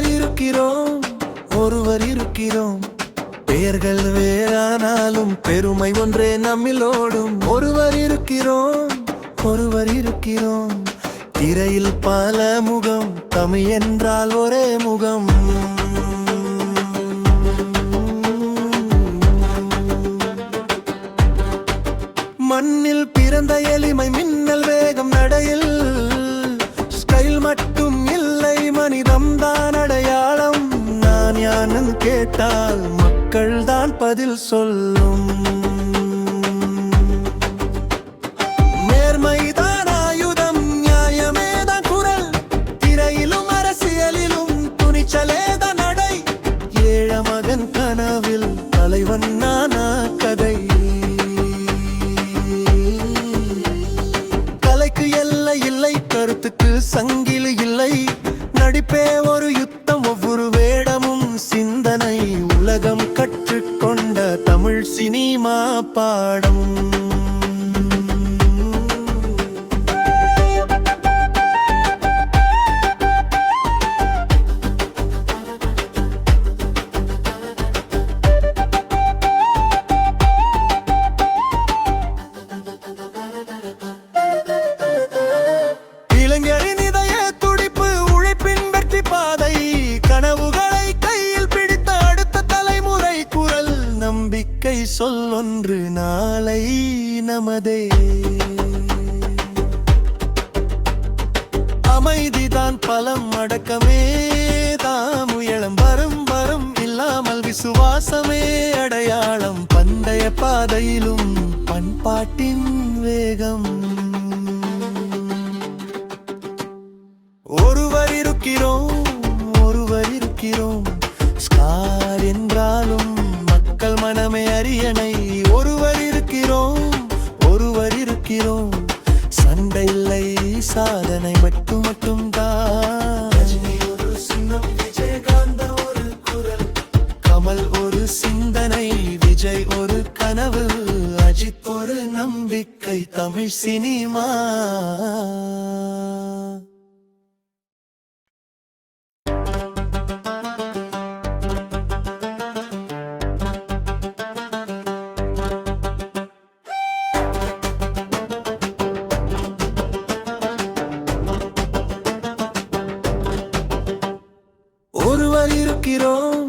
ஒருவர் இருக்கிறோம் ஒருவர் இருக்கிறோம். பெயர்கள் வேறானாலும் பெருமை ஒன்றே நம்மிலோடும் ஒருவர் இருக்கிறோம் ஒருவர் இருக்கிறோம். திரையில் பல முகம் தமிழ் என்றால் ஒரே முகம். மண்ணில் பிறந்த எளிமை மின்னல் வேகம் நடையில் ஸ்டைல் மட்டும் இல்லை மனிதம்தான் கேட்டால் மக்கள் தான் பதில் சொல்லும். நேர்மைதான் ஆயுதம் நியாயமே தான் குரல். திரையிலும் அரசியலிலும் துணிச்சலேதான் நடை. ஏழ மகன் கனவில் தலைவன் நானா கதை சினிமா நாளை நமதே. அமைதிதான் பலம் அடக்கமே. தாம் உயரம் வரும் வரும் இல்லாமல் விசுவாசமே. அடையாளம் பந்தய பாதையிலும் பண்பாட்டின் வேகம். ஒருவர் இருக்கிறோம் சண்டை இல்லை சாதனை மட்டும் மட்டும் தான் ஒரு சின்னம் விஜயகாந்த ஒரு குரல் கமல் ஒரு சிந்தனை விஜய் ஒரு கனவு. அஜித் ஒரு நம்பிக்கை தமிழ் சினிமா. ஒருவர் இருக்கிறோம்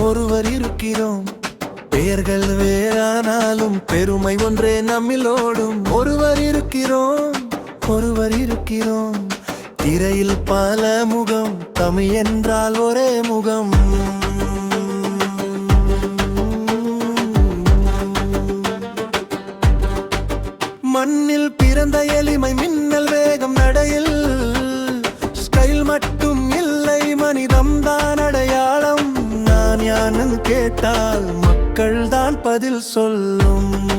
ஒருவர் இருக்கிறோம். பெயர்கள் வேறானாலும் பெருமை ஒன்றே நம்மிலோடும் ஒருவர் இருக்கிறோம் ஒருவர் இருக்கிறோம். திரையில் பல முகம் தமிழ் என்றால் ஒரே முகம். மண்ணில் பிறந்த எளிமை மின்னல் வேகம் நடையில் கேட்டால் மக்கள் தான் பதில் சொல்லும்.